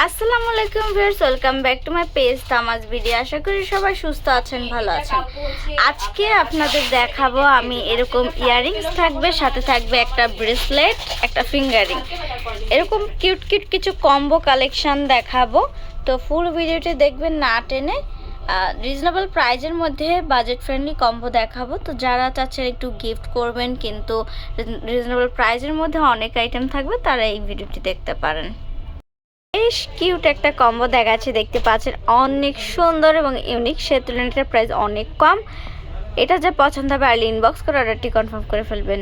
আসসালামু আলাইকুম viewers, welcome back to my page তামাজ video. আশা করি সবাই সুস্থ আছেন, ভালো আছেন। আজকে আপনাদের দেখাবো আমি এরকম ইয়াররিংস থাকবে, সাথে থাকবে একটা ব্রেসলেট, একটা ফিঙ্গারিং। এরকম কিউট কিউট কিছু কম্বো কালেকশন দেখাবো। তো ফুল ভিডিওটি দেখবেন না টেনে রিজনেবল প্রাইজের মধ্যে বাজেট ফ্রেন্ডলি কম্বো দেখাবো। তো যারা চাচ্ছেন একটু গিফট করবেন, কিন্তু রিজনেবল প্রাইজের মধ্যে অনেক আইটেম থাকবে, তারা এই ভিডিওটি দেখতে পারেন। বেশ কিউট একটা কম্বো দেখাচ্ছে, দেখতে পাচ্ছেন। অনেক সুন্দর এবং ইউনিক সে তুলনায় প্রাইস অনেক কম। এটা যে পছন্দ হবে আর্লি ইনবক্স করে অর্ডারটি কনফার্ম করে ফেলবেন।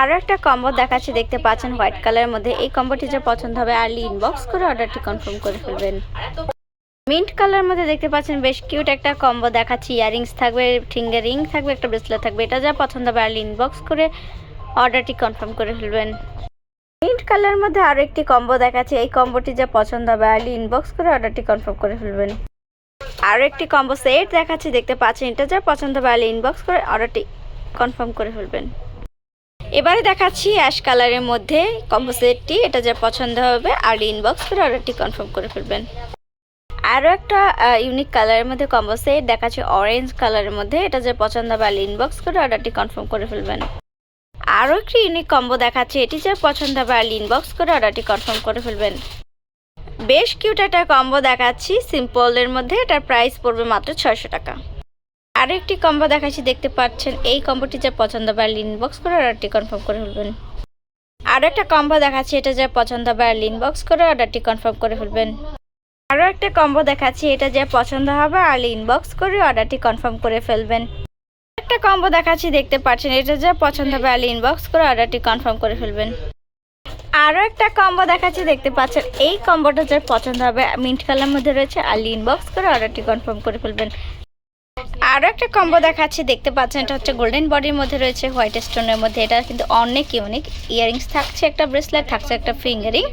আরও একটা কম্বো দেখাচ্ছে, দেখতে পাচ্ছেন হোয়াইট কালারের মধ্যে। এই কম্বোটি যে পছন্দ হবে আর্লি ইনবক্স করে অর্ডারটি কনফার্ম করে ফেলবেন। মিন্ট কালার মধ্যে দেখতে পাচ্ছেন, বেশ কিউট একটা কম্বো দেখাচ্ছি। ইয়ারিংস থাকবে ফিঙ্গার রিং থাকবে, একটা ব্রেসলেট থাকবে। এটা যা পছন্দ হবে আর্লি ইনবক্স করে অর্ডারটি কনফার্ম করে ফেলবেন। মিন্ট কালারের মধ্যে আরও একটি কম্বো দেখাচ্ছে। এই কম্বোটি যা পছন্দ হবে আর্লি ইনবক্স করে অর্ডারটি কনফার্ম করে ফেলবেন। আরও একটি কম্বো সেট দেখাচ্ছি, দেখতে পাচ্ছেন, এটা যা পছন্দ হবে আর্লি ইনবক্স করে অর্ডারটি কনফার্ম করে ফেলবেন। এবারে দেখাচ্ছি অ্যাশ কালারের মধ্যে কম্বো সেটটি এটা যা পছন্দ হবে আর্লি ইনবক্স করে অর্ডারটি কনফার্ম করে ফেলবেন। আরও একটা ইউনিক কালারের মধ্যে কম্বো সেট দেখাচ্ছে অরেঞ্জ কালারের মধ্যে, এটা যে পছন্দ হবে আর্লি ইনবক্স করে অর্ডারটি কনফার্ম করে ফেলবেন। আরও একটি ইউনিক কম্বো দেখাচ্ছে। এটি যা পছন্দ হবে, আর ইনবক্স করে অর্ডারটি কনফার্ম করে ফেলবেন। বেশ কিউট একটা কম্বো দেখাচ্ছি। সিম্পলের মধ্যে এটার প্রাইস পড়বে মাত্র ছয়শো টাকা। আরও একটি কম্বো দেখাচ্ছি, দেখতে পাচ্ছেন। এই কম্বোটি যা পছন্দ হবে, আর ইনবক্স করে অর্ডারটি কনফার্ম করে ফেলবেন। আরও একটা কম্বো দেখাচ্ছি, এটা যা পছন্দ হবে, আর ইনবক্স করে অর্ডারটি কনফার্ম করে ফেলবেন। আরও একটা কম্বো দেখাচ্ছি, এটা যা পছন্দ হবে, আর ইনবক্স করে অর্ডারটি কনফার্ম করে ফেলবেন। একটা কম্বো দেখাচ্ছি দেখতে পাচ্ছেন। এটা যা পছন্দ হবে আলি ইনবক্স করে অর্ডারটি কনফার্ম করে ফেলবেন। আরও একটা কম্বো দেখাচ্ছি দেখতে পাচ্ছেন। এই কম্বোটা যার পছন্দ হবে মিন্ট কালার মধ্যে রয়েছে আলি ইনবক্স করে অর্ডারটি কনফার্ম করে ফেলবেন। আরও একটা কম্বো দেখাচ্ছি দেখতে পাচ্ছেন এটা হচ্ছে গোল্ডেন বডির মধ্যে রয়েছে হোয়াইট স্টোনের মধ্যে। এটা কিন্তু অনেক ইউনিক ইয়ারিংস থাকছে একটা ব্রেসলেট থাকছে একটা ফিঙ্গারিং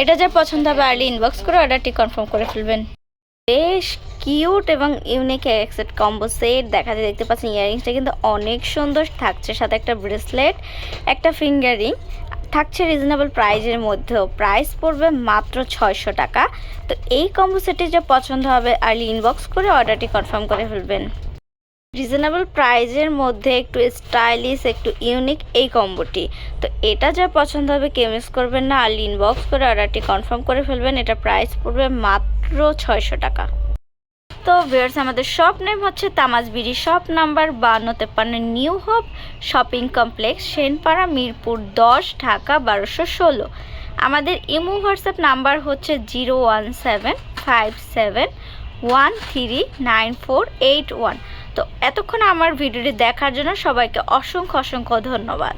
এটা যা পছন্দ হবে আর্লি ইনবক্স করে অর্ডারটি কনফার্ম করে ফেলবেন। বেশ কিউট এবং ইউনিক এক্সেট কম্বো সেট দেখা যায়। দেখতে পাচ্ছেন ইয়াররিংসটা কিন্তু অনেক সুন্দর। থাকছে সাথে একটা ব্রেসলেট একটা ফিঙ্গারিং থাকছে রিজনেবল প্রাইজের মধ্যেও। প্রাইস পড়বে মাত্র ছয়শো টাকা। তো এই কম্বো সেটটি যা পছন্দ হবে আর্লি ইনবক্স করে অর্ডারটি কনফার্ম করে ফেলবেন। রিজনেবল প্রাইজের মধ্যে একটু স্টাইলিশ, একটু ইউনিক এই কম্বোটি। তো এটা যা পছন্দ হবে, কেউ মিস করবেন না। আর্লি ইনবক্স করে অর্ডারটি কনফার্ম করে ফেলবেন। এটা প্রাইস পড়বে মাত্র ছয়শো টাকা। তো ভিউয়ার্স আমাদের শপ নেম হচ্ছে তামাজ বিড়ি শপ নাম্বার বান্ন তেপ্পান্ন new hope shopping complex, Senpara, Mirpur দশ, ঢাকা বারোশো ষোলো। আমাদের ইমো হোয়াটসঅ্যাপ নাম্বার হচ্ছে zero one seven five seven one three nine four eight one. তো এতক্ষণ আমার ভিডিওটি দেখার জন্য সবাইকে অসংখ্য অসংখ্য ধন্যবাদ।